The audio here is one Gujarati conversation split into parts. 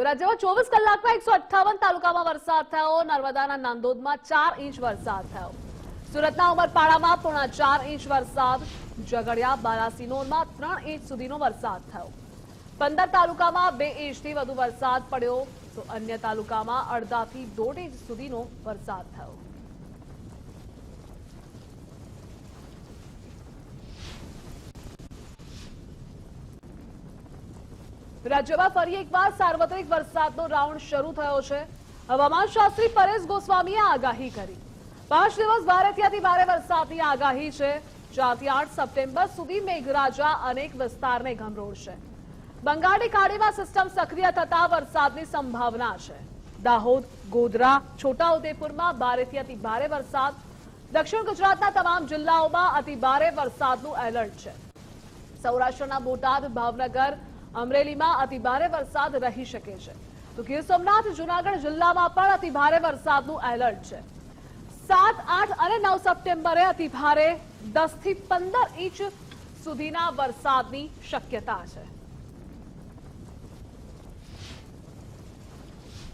તો રાજ્યમાં ચોવીસ કલાકમાં એકસો અઠ્ઠાવન તાલુકામાં વરસાદ થયો. નર્મદાના નાંદોદમાં ચાર ઇંચ વરસાદ થયો. સુરતના ઉમરપાડામાં પોણા ચાર ઇંચ વરસાદ. ઝઘડિયા, બાલાસિનોરમાં ત્રણ ઇંચ સુધીનો વરસાદ થયો. પંદર તાલુકામાં બે ઇંચથી વધુ વરસાદ પડ્યો. તો અન્ય તાલુકામાં અડધાથી દોઢ ઇંચ સુધીનો વરસાદ થયો. રાજ્યમાં ફરી એકવાર સાર્વત્રિક વરસાદનો રાઉન્ડ શરૂ થયો છે. હવામાન શાસ્ત્રી પરેશ ગોસ્વામીએ આગાહી કરી. પાંચ દિવસ ભારેથી અતિ ભારે વરસાદની આગાહી છે. ચારથી આઠ સપ્ટેમ્બર સુધી મેઘરાજા અનેક વિસ્તારને ગમરોડશે બંગાળની ખાડીમાં સિસ્ટમ સક્રિય થતા વરસાદની સંભાવના છે. દાહોદ, ગોધરા, છોટાઉદેપુરમાં ભારેથી અતિ ભારે વરસાદ. દક્ષિણ ગુજરાતના તમામ જિલ્લાઓમાં અતિ ભારે વરસાદનું એલર્ટ છે. સૌરાષ્ટ્રના બોટાદ, ભાવનગર અમરેલીમાં અતિભારે વરસાદ રહી શકે છે. તો ગીર સોમનાથ, જુનાગઢ જિલ્લામાં પણ અતિભારે વરસાદનું એલર્ટ છે. સાત, આઠ અને નવ સપ્ટેમ્બરે અતિભારે દસથી પંદર ઇંચ સુધીના વરસાદની શક્યતા છે.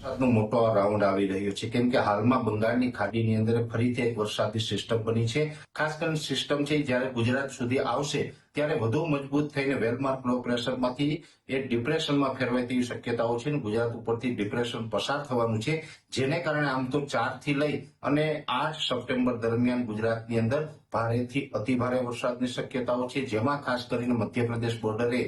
વરસાદનો મોટો રાઉન્ડ આવી રહ્યો છે. કેમ કે હાલમાં બંગાળની ખાડીની અંદર ફરીથી એક વરસાદી સિસ્ટમ બની છે. ખાસ કરીને સિસ્ટમ છે, જ્યારે ગુજરાત સુધી આવશે, ત્યારે વધુ મજબૂત થઈને વેલમાર્ક લો પ્રેશરમાંથી એ ડિપ્રેશનમાં ફેરવાય તેવી શક્યતાઓ છે અને ગુજરાત ઉપરથી ડિપ્રેશન પસાર થવાનું છે. જેને કારણે આમ તો ચારથી લઈ અને આઠ સપ્ટેમ્બર દરમિયાન ગુજરાતની અંદર ભારેથી અતિભારે વરસાદની શક્યતાઓ છે. જેમાં ખાસ કરીને મધ્યપ્રદેશ બોર્ડરે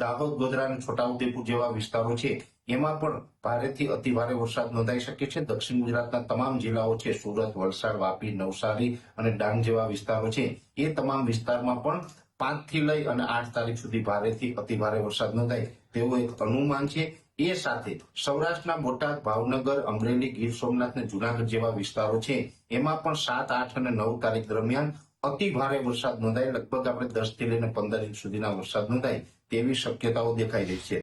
દાહોદ, ગોધરા અને છોટાઉદેપુર જેવા વિસ્તારો છે. એમાં પણ ભારેથી અતિભારે વરસાદ નોંધાઈ શકે છે. દક્ષિણ ગુજરાતના તમામ જિલ્લાઓ છે, સુરત, વલસાડ, વાપી, નવસારી અને ડાંગ જેવા વિસ્તારો છે. એ તમામ વિસ્તારમાં પણ પાંચથી લઈ અને આઠ તારીખ સુધી ભારેથી અતિ ભારે વરસાદ નોંધાય તેવું એક અનુમાન છે. એ સાથે સૌરાષ્ટ્રના બોટાદ ભાવનગર, અમરેલી, ગીર સોમનાથ અને જુનાગઢ જેવા વિસ્તારો છે. એમાં પણ સાત, આઠ અને નવ તારીખ દરમિયાન અતિ ભારે વરસાદ નોંધાય. લગભગ આપણે દસથી લઈને પંદર ઇંચ સુધીના વરસાદ નોંધાય તેવી શક્યતાઓ દેખાઈ રહી છે.